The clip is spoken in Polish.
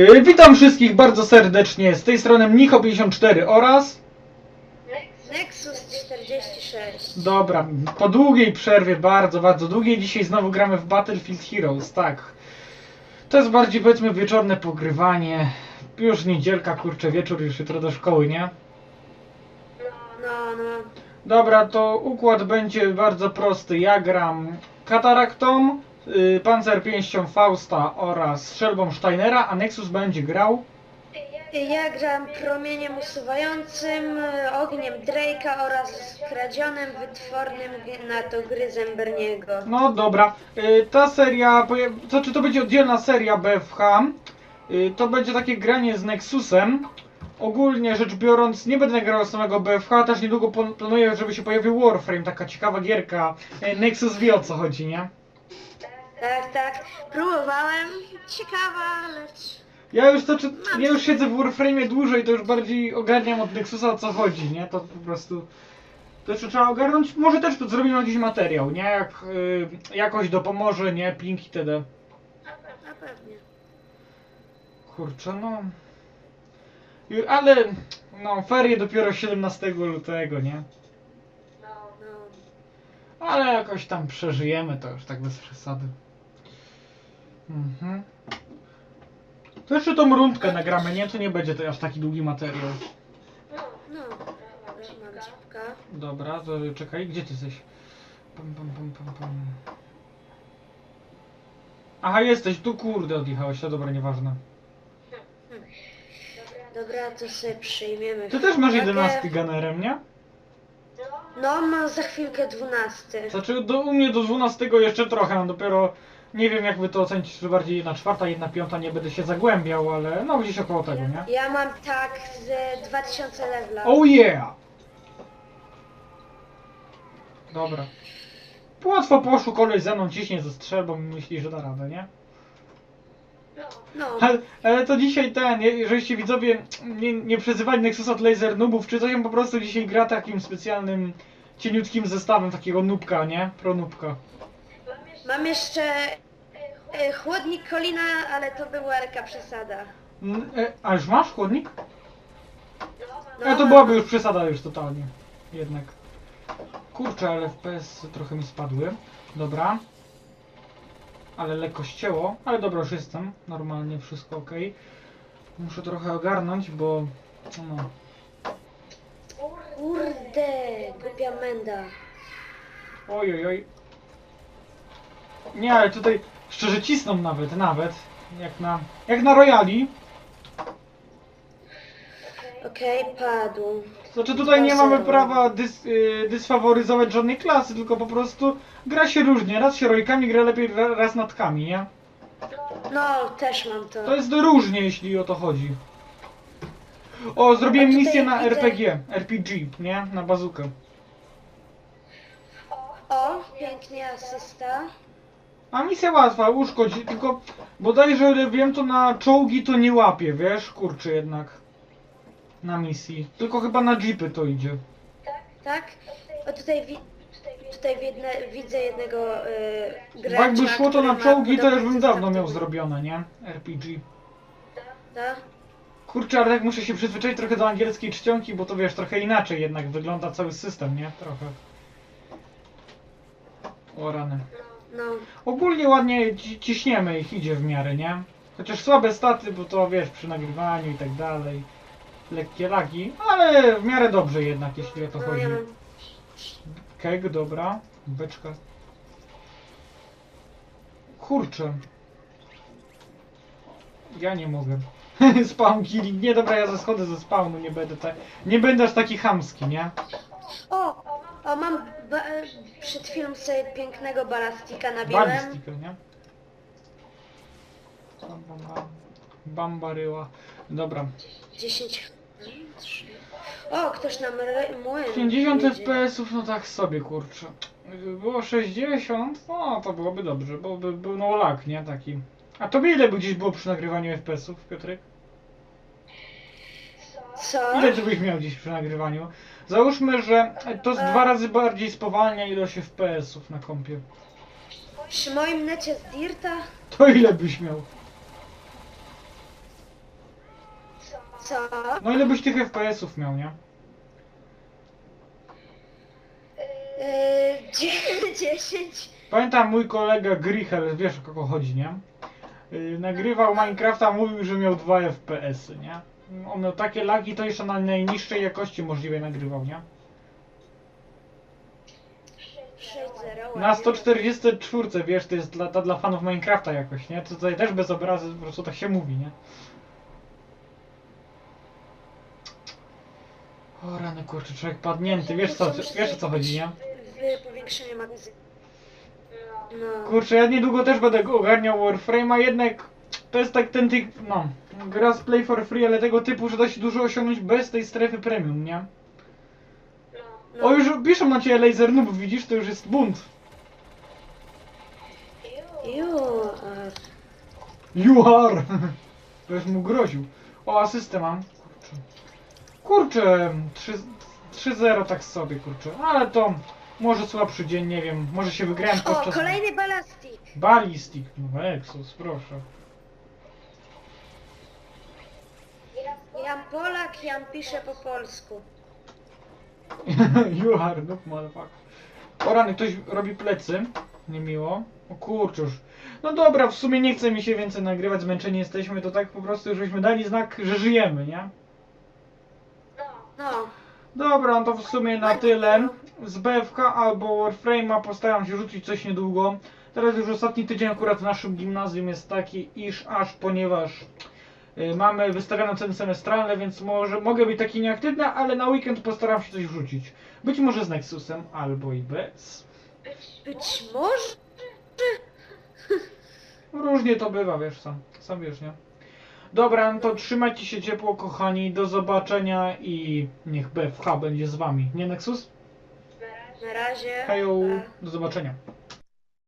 Yy, witam wszystkich bardzo serdecznie. Z tej strony Mnicho54 oraz... Nexus 46. Dobra, po długiej przerwie, bardzo, bardzo długiej, dzisiaj znowu gramy w Battlefield Heroes, tak. To jest bardziej powiedzmy wieczorne pogrywanie. Już niedzielka, kurczę, wieczór, już jutro do szkoły, nie? No, no. Dobra, to układ będzie bardzo prosty. Ja gram Kataraktą, yy, Pancerpięścią Fausta oraz Strzelbą Steinera, a Nexus będzie grał... Ja gram promieniem usuwającym, ogniem Drake'a oraz skradzionym, wytwornym gnatogryzem Berniego. No dobra, y, ta seria, to czy to będzie oddzielna seria BFH, y, to będzie takie granie z Nexusem. Ogólnie rzecz biorąc, nie będę grał samego BFH, też niedługo planuję, żeby się pojawił Warframe, taka ciekawa gierka. Y, Nexus wie o co chodzi, nie? Tak, tak. Próbowałem. Ciekawa, lecz... Ja już to, czy, ja już siedzę w Warframe dłużej, to już bardziej ogarniam od Nexusa o co chodzi, nie? To po prostu... To jeszcze trzeba ogarnąć, może też zrobimy jakiś materiał, nie? Jak y, jakoś dopomoże, nie? Ping itd. Na pewnie. Kurczę, no. Ale, no, ferie dopiero 17 lutego, nie? No. Ale jakoś tam przeżyjemy to już tak bez przesady. Mhm. To jeszcze tą rundkę nagramy, nie? To nie będzie to aż taki długi materiał. No. Mam cipka. Dobra, to czekaj, gdzie ty jesteś? Pum, pum, pum, pum, pum. Aha, jesteś, tu kurde odjechałeś, to dobra, nieważne. Dobra, to sobie przyjmiemy. Ty też masz uwagę. 11 gunnerem, nie? No, mam za chwilkę 12. Znaczy do, u mnie do 12 jeszcze trochę, no dopiero nie wiem jakby to ocenić, czy bardziej jedna czwarta, jedna piąta, nie będę się zagłębiał, ale no gdzieś około tego, nie? Ja mam tak z 2000 levela. Oh yeah! Dobra. Łatwo poszło, koleś ze mną ciśnie ze strzelbą i myśli, że da radę, nie? No. Ale, ale to dzisiaj ten, je- żebyście widzowie nie, nie przezywali Nexusa od Laser Noobów, czy coś, on po prostu dzisiaj gra takim specjalnym, cieniutkim zestawem takiego nubka, nie? Pro nubka. Mam jeszcze e, chłodnik Kolina, ale to była wielka przesada. Mm, e, A już masz chłodnik? No, No to byłaby już przesada już totalnie. Jednak. Kurczę, ale FPS trochę mi spadły. Dobra. Ale lekko ścięło. Ale dobra, już jestem. Normalnie wszystko ok. Muszę trochę ogarnąć, bo... No. Kurde, głupia menda. Oj, oj, oj. Nie, ale tutaj szczerze cisną nawet, nawet. Jak na... Jak na Royali. Okej, padł. Znaczy tutaj nie mamy prawa dys, y, dysfaworyzować żadnej klasy, tylko po prostu gra się różnie. Raz się rojkami gra lepiej, ra- raz natkami, nie? No, też mam to. To jest różnie, jeśli o to chodzi. O, zrobiłem A tutaj misję na widzę- RPG, RPG, nie? Na bazukę. O, pięknie asysta. A misja łatwa, uszkodź, tylko bodajże o ile wiem, to na czołgi to nie łapie, wiesz? Kurczę jednak. Na misji. Tylko chyba na jeepy to idzie. Tak? O, tutaj, wi tutaj jedne, widzę jednego y, Bo gracza, jakby szło to który na ma czołgi, to już podobny bym zestaw dawno miał zrobione, nie? RPG. Tak? Kurczę, ale tak muszę się przyzwyczaić trochę do angielskiej czcionki, bo to wiesz, trochę inaczej jednak wygląda cały system, nie? Trochę. O rany. No. Ogólnie ładnie ci- ciśniemy ich, idzie w miarę, nie? Chociaż słabe staty, bo to wiesz, przy nagrywaniu i tak dalej. Lekkie lagi, ale w miarę dobrze jednak, jeśli o to No, chodzi. ja mam... Keg, dobra. Beczka. Kurczę. Ja nie mogę. Spawn killing. Nie dobra, ja ze schody ze spawnu, nie będę tak. Nie będę aż taki chamski, nie? O, o, mam ba e, przed chwilą sobie pięknego balastika nabiłem. Balistika, nie? Bam, bam, bam. Bambaryła. Dobra. 10... O, ktoś nam młyn 50 jedzie. FPS-ów, no tak sobie, kurczę. Gdyby Było 60, no to byłoby dobrze, bo by był no lag, nie? Taki. A to ile by gdzieś było przy nagrywaniu FPS-ów, Piotrek? Co? Ile ty byś miał gdzieś przy nagrywaniu? Załóżmy, że to z E. dwa razy bardziej spowalnia ilość FPS-ów na kompie. Przy moim necie z Dirta? To ile byś miał? Co? No ile byś tych FPS-ów miał, nie? Yy, dzie- 10. Pamiętam mój kolega Grichel, wiesz o kogo chodzi, nie? Yy, nagrywał Minecrafta, mówił, że miał 2 FPS-y, nie? On miał takie lagi, to jeszcze na najniższej jakości możliwej nagrywał, nie? 6-0. Na 144, wiesz, to jest dla, ta dla fanów Minecrafta jakoś, nie? To tutaj też bez obrazy, po prostu tak się mówi, nie? O rany kurczę, człowiek padnięty, wiesz co, wiesz o co chodzi, nie? Magazynu. No. Kurczę, ja niedługo też będę ogarniał Warframe'a, jednak to jest tak ten typ, no, gra z Play for Free, ale tego typu, że da się dużo osiągnąć bez tej strefy premium, nie? no. O, już piszą na ciebie Laser Noob, widzisz, to już jest bunt. You are! To już mu groził. O, asystę mam. Kurczę. Kurczę, 3 3-0 tak sobie, kurczę. Ale to może słabszy dzień, nie wiem. Może się wygrałem O, podczas... kolejny balastik. Ballistic. No, Exos, proszę. Jan Polak, Jan pisze po polsku. you are noob, motherfucker. O rany, ktoś robi plecy. Niemiło. O kurczę już. No dobra, w sumie nie chce mi się więcej nagrywać, zmęczeni jesteśmy, to tak po prostu, żebyśmy dali znak, że żyjemy, nie? No. Dobra, no to w sumie na tyle. Z BFK albo Warframe'a postaram się rzucić coś niedługo. Teraz już ostatni tydzień akurat w naszym gimnazjum jest taki iż aż, ponieważ mamy wystawione ceny semestralne, więc może mogę być taki nieaktywny, ale na weekend postaram się coś wrzucić. Być może z Nexusem, albo i bez. Być może? Różnie to bywa, wiesz sam, sam wiesz, nie? Dobra, no to trzymajcie się ciepło, kochani, do zobaczenia i niech BFH będzie z wami. Nie Nexus? Na razie. Hejo, do zobaczenia.